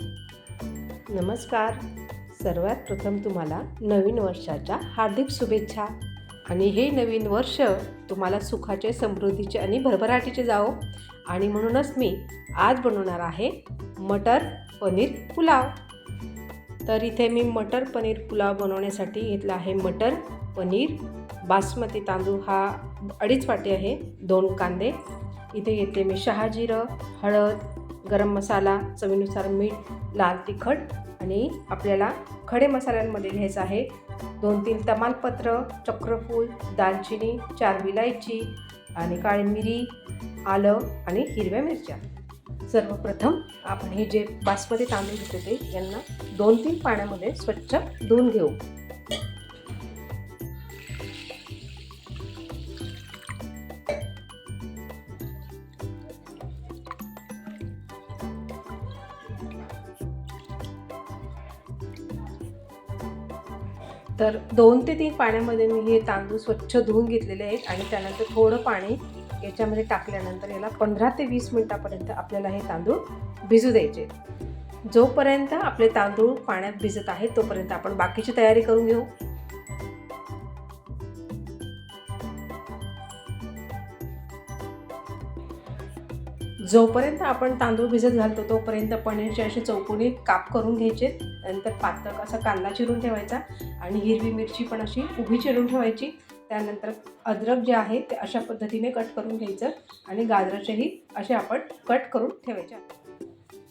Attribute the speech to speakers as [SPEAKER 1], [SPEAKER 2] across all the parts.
[SPEAKER 1] नमस्कार. सर्वात प्रथम तुम्हाला नवीन वर्षाच्या हार्दिक शुभेच्छा. आणि हे नवीन वर्ष तुम्हाला सुखाचे समृद्धीचे आणि भरभराटीचे जावो. आणि म्हणूनच मी आज बनवणार आहे मटर पनीर पुलाव. तर इथे मी मटर पनीर पुलाव बनवण्यासाठी घेतला आहे मटर पनीर. बासमती तांदूळ हा अडीच वाटी आहे दोन कांदे. इथे घेतले मी शहाजिरं हळद गरम मसाला चवीनुसार मीठ लाल तिखट आणि आपल्याला खडे मसाल्यांमध्ये घ्यायचं आहे. दोन तीन तमालपत्र चक्रफूल दालचिनी चार विलायची आणि काळी मिरी आलं आणि हिरव्या मिरच्या. सर्वप्रथम आपण हे जे बासमती तांदूळ घेतो ते यांना दोन तीन पाण्यामध्ये स्वच्छ धुवून घेऊ. तर दोन ते तीन पाण्यामध्ये मी हे तांदूळ स्वच्छ धुवून घेतलेले आहेत आणि त्यानंतर थोडं पाणी याच्यामध्ये टाकल्यानंतर याला पंधरा ते वीस मिनटापर्यंत आपल्याला हे तांदूळ भिजू द्यायचे जोपर्यंत आपले तांदूळ पाण्यात भिजत आहेत तोपर्यंत आपण बाकीची तयारी करून घेऊ. जोपर्यंत आपण तांदूळ भिजत घालतो तोपर्यंत पनीरचे असे चौकोनी काप करून घ्यायचे. नंतर पातळ असा कांदा चिरून ठेवायचा आणि हिरवी मिरची पण अशी उभी चिरून ठेवायची. त्यानंतर अद्रक जे आहे ते अशा पद्धतीने कट करून घ्यायचं आणि गाजराचेही असे आपण कट करून ठेवायचे.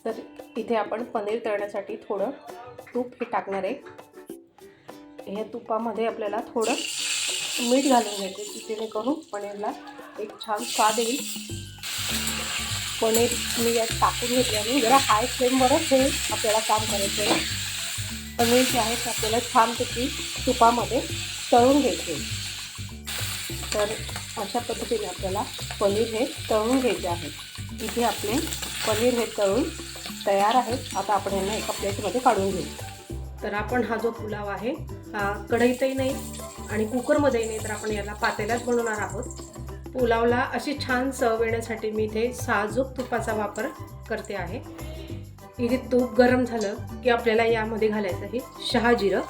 [SPEAKER 1] तर इथे आपण पनीर तळण्यासाठी थोडं तूप हे टाकणार आहे. या तुपामध्ये आपल्याला थोडं मीठ घालून घ्यायचे जेणेकरून पनीरला एक छान स्वाद येईल. पनीर मी यात टाकून घेतले आणि जरा हाय फ्लेमवरच हे आपल्याला काम करायचं आहे पनीर जे आहे ते आपल्याला छानपैकी तुपामध्ये तळून घ्यायचे तर अशा पद्धतीने आपल्याला पनीर हे तळून घ्यायचे आहे. इथे आपले पनीर हे तळून तयार आहेत. आता आपण यांना एका प्लेटमध्ये काढून घेऊ. तर आपण हा जो पुलाव आहे हा कढईतही नाही आणि कुकरमध्येही नाही तर आपण याला पातेल्यात बनवणार आहोत. पुलावला अशी छान चव येण्यासाठी मी इथे साजूक तुपाचा वापर करते आहे. इथे तूप गरम झालं की आपल्याला यामध्ये घालायचं आहे शहाजिरं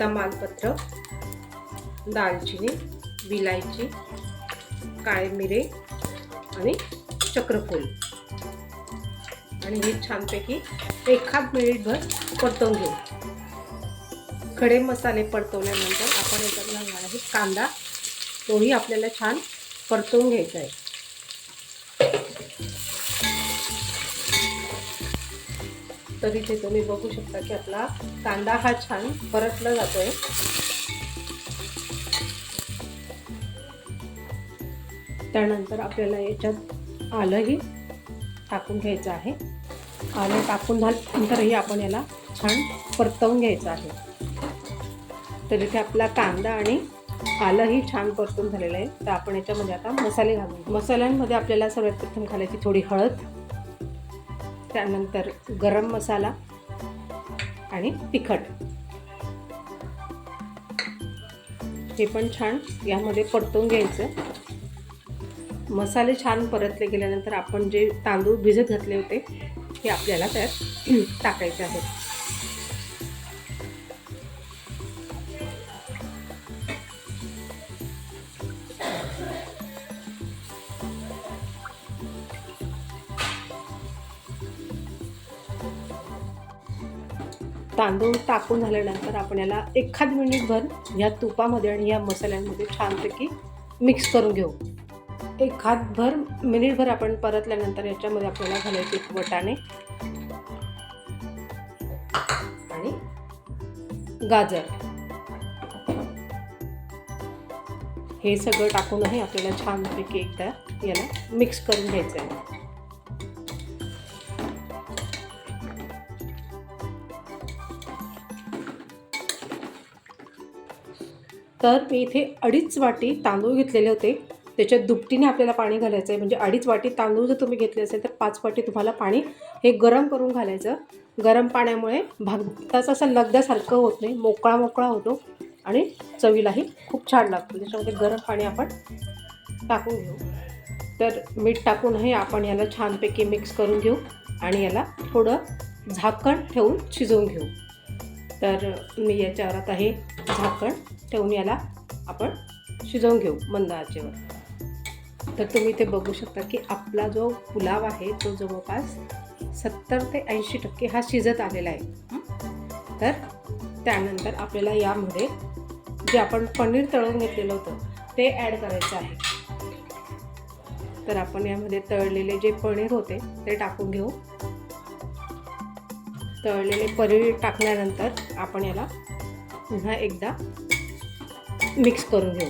[SPEAKER 1] तमालपत्र दालचिनी विलायची काळे मिरे आणि चक्रफूल. आणि हे छानपैकी एखाद मिनिटभर परतवून घेऊ. खडे मसाले परतवल्यानंतर आपण याच्यात घालणार आहे कांदा तोही आपल्याला छान परतवून घ्यायचा आहे. तर इथे तुम्ही बघू शकता की आपला कांदा हा छान परतला जातोय. त्यानंतर आपल्याला याच्यात आलंही टाकून घ्यायचं आहे. आलं टाकून झाल्यानंतरही आपण याला छान परतवून घ्यायचं आहे. तर इथे आपला कांदा आणि आलंही छान परतून झालेलं आहे. तर आपण याच्यामध्ये आता मसाले घालू मसाल्यांमध्ये आपल्याला सर्वात प्रथम घालायची थोडी हळद त्यानंतर गरम मसाला आणि तिखट. हे पण छान यामध्ये परतून घ्यायचं. मसाले छान परतले गेल्यानंतर आपण जे तांदूळ भिजत घातले होते हे आपल्याला त्यात टाकायचे आहेत. तांदूळ टाकून झाल्यानंतर आपण याला एखाद मिनिटभर या तुपामध्ये आणि या मसाल्यांमध्ये छानपैकी मिक्स करून घेऊ. एखादभर मिनिटभर आपण परतल्यानंतर याच्यामध्ये आपल्याला घालायचे वटाणे आणि गाजर. हे सगळं टाकूनही आपल्याला छानपैकी एकदा याला मिक्स करून घ्यायचं आहे तर मी इथे अडीच वाटी तांदूळ घेतलेले होते. त्याच्यात दुपटीने आपल्याला पाणी घालायचं आहे. म्हणजे अडीच वाटी तांदूळ जर तुम्ही घेतले असेल तर पाच वाटी तुम्हाला पाणी हे गरम करून घालायचं. गरम पाण्यामुळे भाताचं असं लगद्यासारखं होत नाही. मोकळा मोकळा होतो आणि चवीलाही खूप छान लागतो. त्याच्यामध्ये गरम पाणी आपण टाकून घेऊ. तर मीठ टाकूनही आपण याला छानपैकी मिक्स करून घेऊ आणि याला थोडं झाकण ठेवून शिजवून घेऊ. तर मी याच्यावर आता हे झाकण. ठेवून याला आपण शिजवून घेऊ मंद आचेवर. तर तुम्ही ते बघू शकता की आपला जो पुलाव आहे तो जवळपास सत्तर ते ऐंशी टक्के हा शिजत आलेला आहे. तर त्यानंतर आपल्याला यामध्ये जे आपण पनीर तळून घेतलेलं होतं ते ॲड करायचं आहे. तर आपण यामध्ये तळलेले जे पनीर होते ते टाकून घेऊ. तळलेले पनीर टाकल्यानंतर आपण याला पुन्हा एकदा मिक्स करून घेऊ.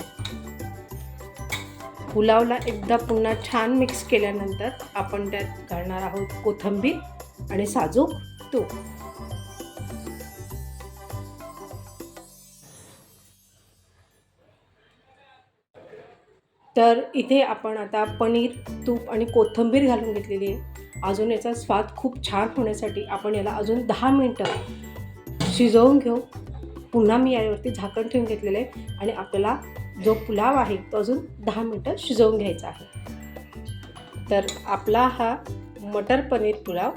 [SPEAKER 1] पुलावला एकदा पुन्हा छान मिक्स केल्यानंतर आपण त्यात घालणार आहोत कोथिंबीर आणि साजूक तूप. तर इथे आपण आता पनीर तूप आणि कोथिंबीर घालून घेतलेली आहे. अजून याचा स्वाद खूप छान होण्यासाठी आपण याला अजून दहा मिनटं शिजवून घेऊ. पुन्हा मी यावरती झाकण ठेवून घेतलेलं आहे आणि आपल्याला जो पुलाव आहे तो अजून दहा मिनटं शिजवून घ्यायचा आहे. तर आपला हा मटर पनीर पुलाव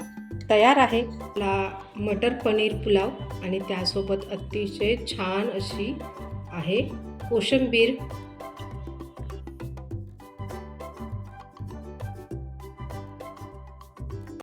[SPEAKER 1] तयार आहे. आपला मटर पनीर पुलाव आणि त्यासोबत अतिशय छान अशी आहे कोशिंबीर